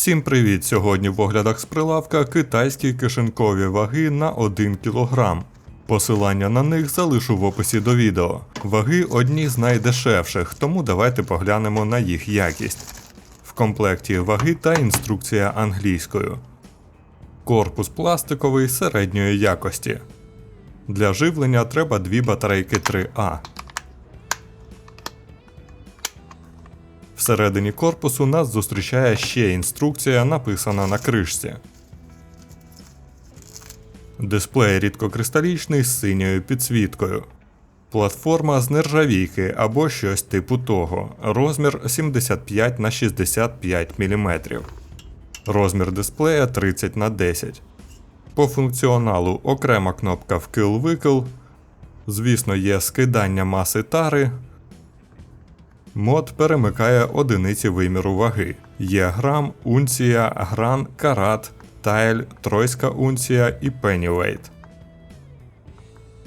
Всім привіт! Сьогодні в оглядах з прилавка китайські кишенькові ваги на 1 кг. Посилання на них залишу в описі до відео. Ваги одні з найдешевших, тому давайте поглянемо на їх якість. В комплекті ваги та інструкція англійською. Корпус пластиковий середньої якості. Для живлення треба дві батарейки 3А. Всередині корпусу нас зустрічає ще інструкція, написана на кришці. Дисплей рідкокристалічний з синьою підсвіткою. Платформа з нержавійки або щось типу того. Розмір 75 на 65 мм. Розмір дисплея 30 на 10 По функціоналу окрема кнопка вкил-викил. Звісно, є скидання маси тари. Мод перемикає одиниці виміру ваги. Є грам, унція, гран, карат, тайль, тройська унція і пеннівейт.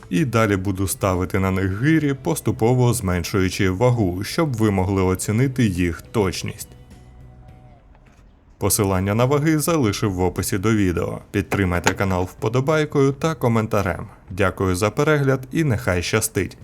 І далі буду ставити на них гирі, поступово зменшуючи вагу, щоб ви могли оцінити їх точність. Посилання на ваги залишив в описі до відео. Підтримайте канал вподобайкою та коментарем. Дякую за перегляд і нехай щастить!